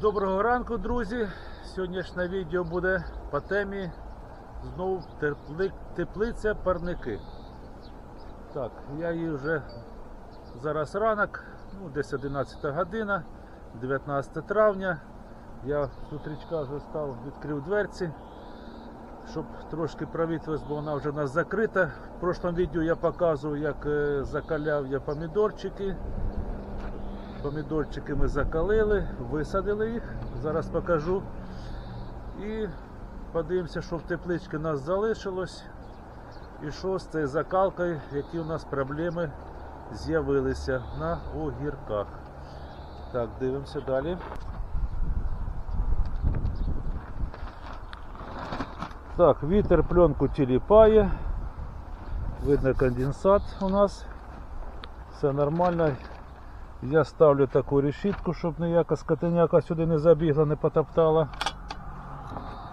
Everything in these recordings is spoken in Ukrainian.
Доброго ранку, друзі! Сьогоднішнє відео буде по темі знову тепли- теплиця парники. Так, я її вже зараз ранок, ну, десь 11 година, 19 травня. Я з утрічка вже став, відкрив дверці, щоб трошки провітрилось, бо вона вже у нас закрита. В прошлому відео я показував, як е, закаляв я помідорчики. Помідорчики ми закалили, висадили їх. Зараз покажу. І подивимося, що в тепличці нас залишилось. І що з цією закалкою, які у нас проблеми з'явилися на огірках. Так, дивимося далі. Так, вітер пленку тіліпає. Видно конденсат у нас. Все нормально. Я ставлю таку решітку, щоб ніяка скотиняка сюди не забігла, не потоптала.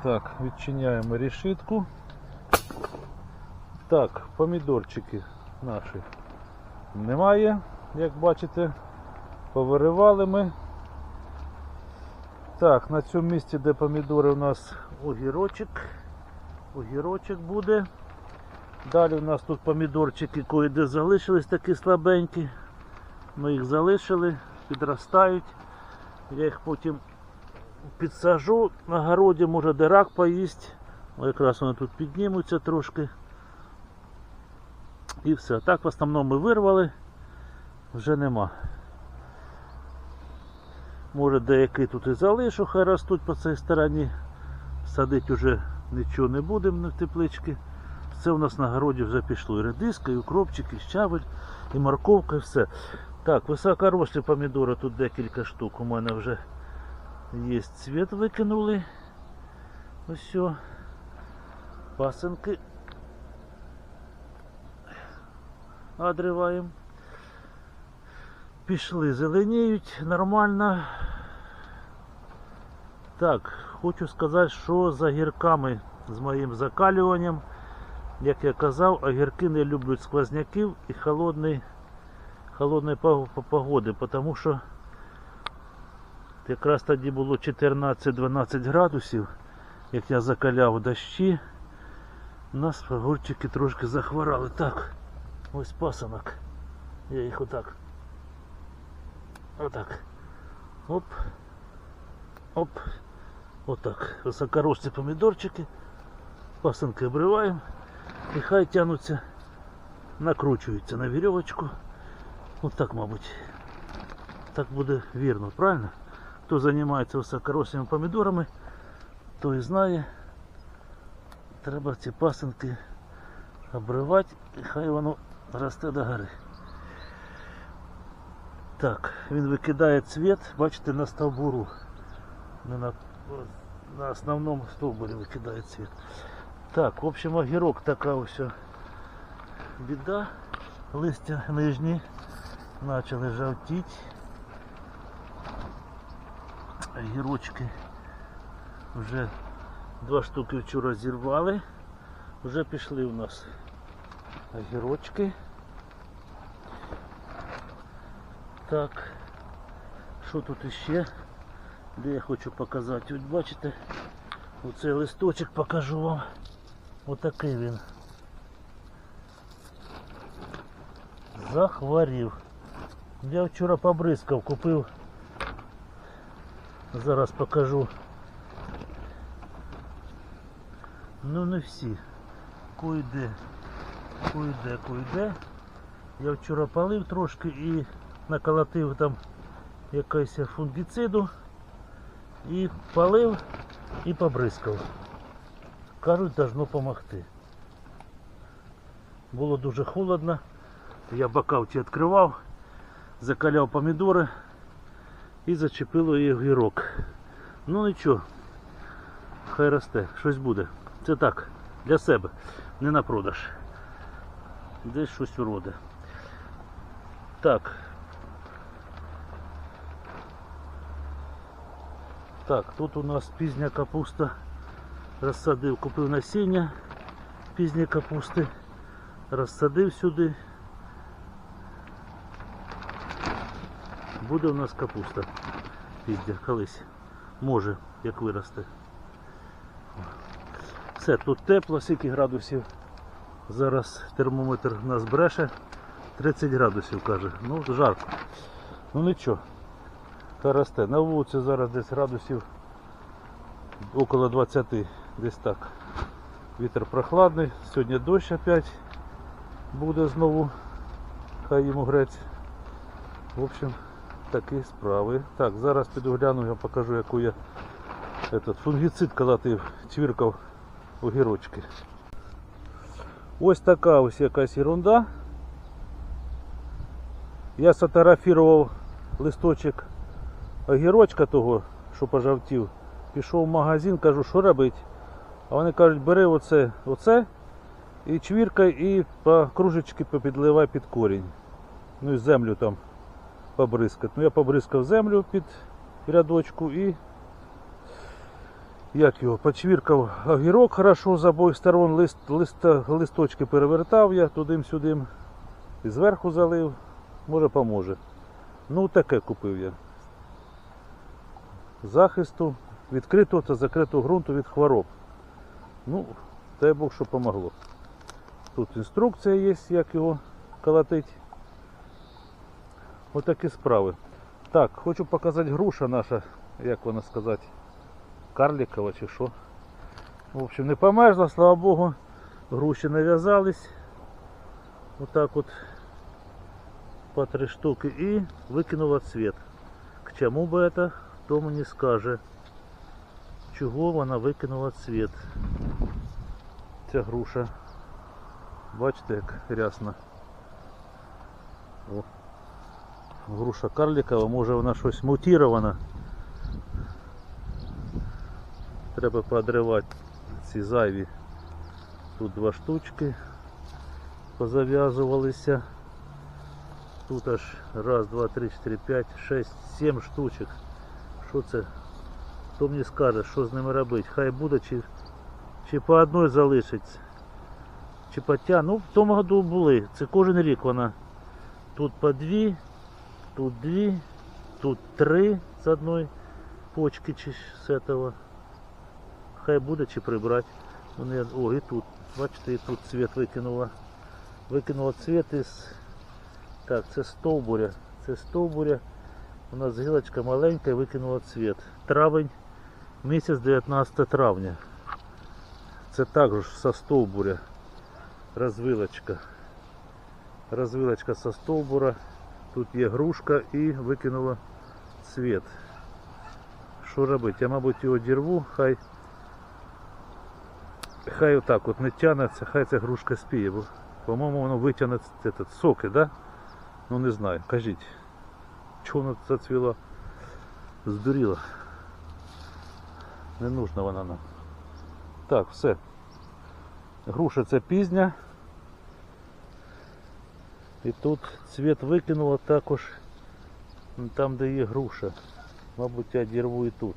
Так, відчиняємо решітку. Так, помідорчики наші немає, як бачите, повиривали ми. Так, на цьому місці, де помідори, у нас огірочок. Огірочок буде. Далі у нас тут помідорчики кое-де залишились такі слабенькі. Ми їх залишили, підростають. Я їх потім підсажу на городі, може де рак поїсть. О, якраз вони тут піднімуться трошки. І все. Так в основному ми вирвали, вже нема. Може деякі тут і залишу, хай ростуть по цій стороні. Садити вже нічого не будемо в теплички. Це у нас на городі вже пішло. І редиска, і укропчик, і щавель, і морковка, і все. Так, високорослі помідори, тут декілька штук. У мене вже є цвіт викинули. Ось все. Пасенки. Одриваємо. Пішли, зеленіють нормально. Так, хочу сказати, що з огірками, з моїм закалюванням, як я казав, огірки не люблять сквозняків і холодний холодної пог- по- погоди, тому що якраз тоді було 14-12 градусів, як я закаляв дощі, у нас огурчики трошки захворали. Так, ось пасанок. Я їх отак. Отак. Оп. Оп. Отак. Високорослі помідорчики. Пасанки обриваємо. І хай тянуться, накручуються на вірьовочку. От так, мабуть. Так буде вірно, правильно? Хто займається високорослими помідорами, той знає. Треба ці пасинки обривати хай воно росте до гори. Так, він викидає цвіт, бачите, на стовбуру. Не на, на основному стовбурі викидає цвіт. Так, в общем, огірок така ось біда. Листя нижні почали жовтіти. Огірочки вже два штуки вчора зірвали. Вже пішли у нас огірочки. Так, що тут іще? Де я хочу показати? От бачите, оцей листочок покажу вам. Отакий він. Захворів. Я вчора побризкав, купив. Зараз покажу. Ну не всі. Куйде, куйде, куйде. Я вчора полив трошки і наколотив там якийсь фунгіциду. І полив і побризкав. Кажуть, должно допомогти. Було дуже холодно. Я бакавці відкривав, закаляв помідори і зачепило її огірок. Ну нічого, хай росте, щось буде. Це так, для себе, не на продаж. Десь щось уроде. Так. Так, тут у нас пізня капуста. Розсадив, купив насіння пізньої капусти, розсадив сюди. Буде у нас капуста пізня колись. Може, як виросте. Все, тут тепло, скільки градусів. Зараз термометр нас бреше. 30 градусів каже. Ну, жарко. Ну нічого. Та росте. На вулиці зараз десь градусів около 20, десь так. Вітер прохладний, сьогодні дощ опять буде знову. Хай йому грець. В общем, такі справи. Так, зараз піду гляну, я покажу, яку я этот, фунгіцид колотив, чвіркав огірочки. Ось така ось якась ерунда. Я сфотографував листочок огірочка того, що пожовтів. Пішов в магазин, кажу, що робити. А вони кажуть, бери оце, оце і чвіркай і по кружечки попідливай під корінь. Ну і землю там побризкати. Ну я побризкав землю під рядочку і як його, почвіркав огірок хорошо з обох сторон, лист, листа, листочки перевертав я туди-сюди. І зверху залив, може поможе. Ну таке купив я. Захисту відкритого та закритого ґрунту від хвороб. Ну, дай Бог, що помогло. Тут інструкція є, як його колотить. Отакі справи. Так, хочу показати груша наша, як вона сказати, карлікова чи що. В общем, не померзла, слава Богу. Груші нав'язались. Отак от по три штуки і викинула цвет. К чому би це, хто мені скаже, чого вона викинула цвет. Ця груша. Бачите, як рясно. О. Груша карликова, може вона щось мутірована. Треба поодривати ці зайві. Тут два штучки позав'язувалися. Тут аж раз, два, три, чотири, п'ять, шесть, сім штучок. Що це? Хто мені скаже, що з ними робити? Хай буде чи, чи по одной залишиться. Чи потя. Ну, в тому году були. Це кожен рік вона. Тут по дві, тут дві, тут три з одної почки чи з этого. Хай буде чи прибрати. Вони, о, і тут. Бачите, і тут цвет викинула. Викинула цвет із. Так, це стовбуря. Це стовбуря. У нас гілочка маленька і викинула цвет. Травень, місяць 19 травня. Це також со стовбуря. Розвилочка. Розвилочка со стовбура. Тут є грушка і викинула цвет. Що робити? Я, мабуть, його дірву, хай. Хай отак от не тянеться, хай ця грушка спіє, бо, по-моєму, воно витягне этот, соки, да? Ну не знаю, кажіть. Чого вона зацвіла? Здуріла. Не нужна вона нам. Так, все. Груша це пізня. І тут цвет викинула також там, де є груша. Мабуть, я дірву і тут.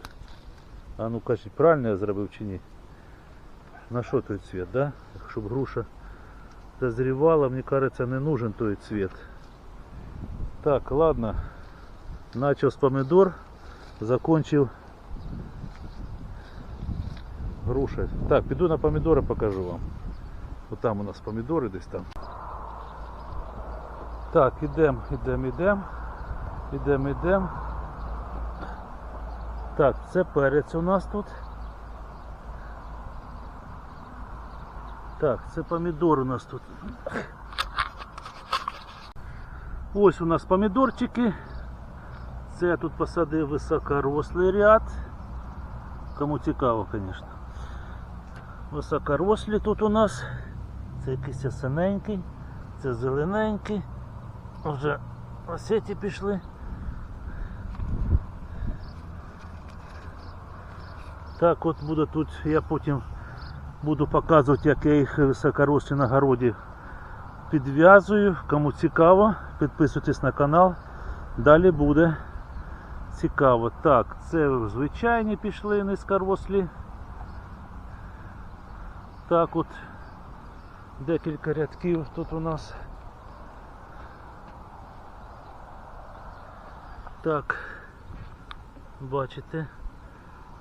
А ну кажіть, правильно я зробив чи ні? На що той цвет, да? Щоб груша дозрівала, мені кажется, не нужен той цвет. Так, ладно. Начал с помидор, закончил грушей. Так, піду на помідори покажу вам. Вот там у нас помідори десь там. Так, ідем, ідем, ідем. Ідем, ідем. Так, це перець у нас тут. Так, це помідор у нас тут. Ось у нас помідорчики. Це я тут посадив високорослий ряд. Кому цікаво, звісно. Високорослі тут у нас. Це якийсь синенький, це зелененький. Вже ось ці пішли. Так от буде тут, я потім буду показувати, як я їх високорослі на городі підв'язую. Кому цікаво, підписуйтесь на канал. Далі буде цікаво. Так, це звичайні пішли низькорослі. Так от декілька рядків тут у нас. Так, бачите,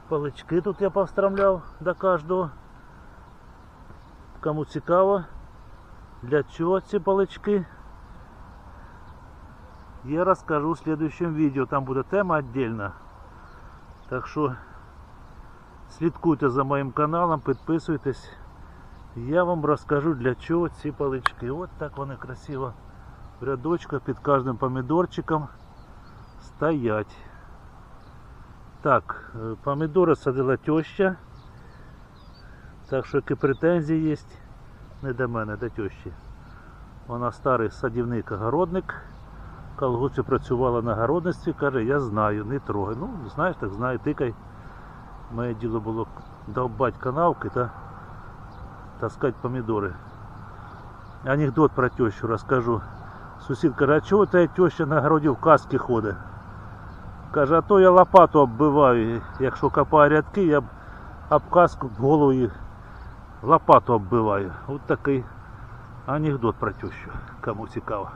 Палички тут я повстромляв до кожного. Кому цікаво, для чого ці палички, я розкажу в следующем відео. Там буде тема віддільна. Так що слідкуйте за моїм каналом, підписуйтесь. Я вам розкажу для чого ці палички. От так вони красиво в рядочках під кожним помідорчиком стоять. Так, е, помідори садила теща. Так що які претензії є, не до мене, до тещі. Вона старий садівник-огородник. Колгоспі працювала на городництві, каже, я знаю, не трогай. Ну, знаєш, так знаю, тикай. Моє діло було довбати канавки та таскати помідори. Анекдот про тещу розкажу. Сусід каже, а чого та теща на городі в каски ходить? Каже, а то я лопату оббиваю. Якщо копаю рядки, я б об в голову лопату оббиваю. От такий анекдот про тещу, кому цікаво.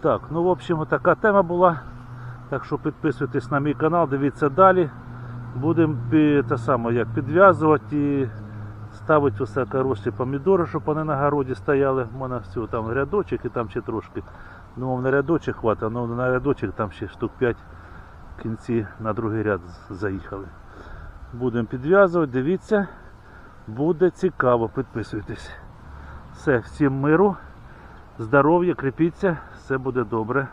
Так, ну в общем, така тема була. Так що підписуйтесь на мій канал, дивіться далі. Будемо як підв'язувати і ставити усе хороші помідори, щоб вони на городі стояли. У мене всього там рядочок і там ще трошки. Ну, на рядочок хватить, але на рядочок там ще штук 5 в кінці на другий ряд заїхали. Будемо підв'язувати, дивіться. Буде цікаво, підписуйтесь. Все, всім миру, здоров'я, кріпіться, все буде добре.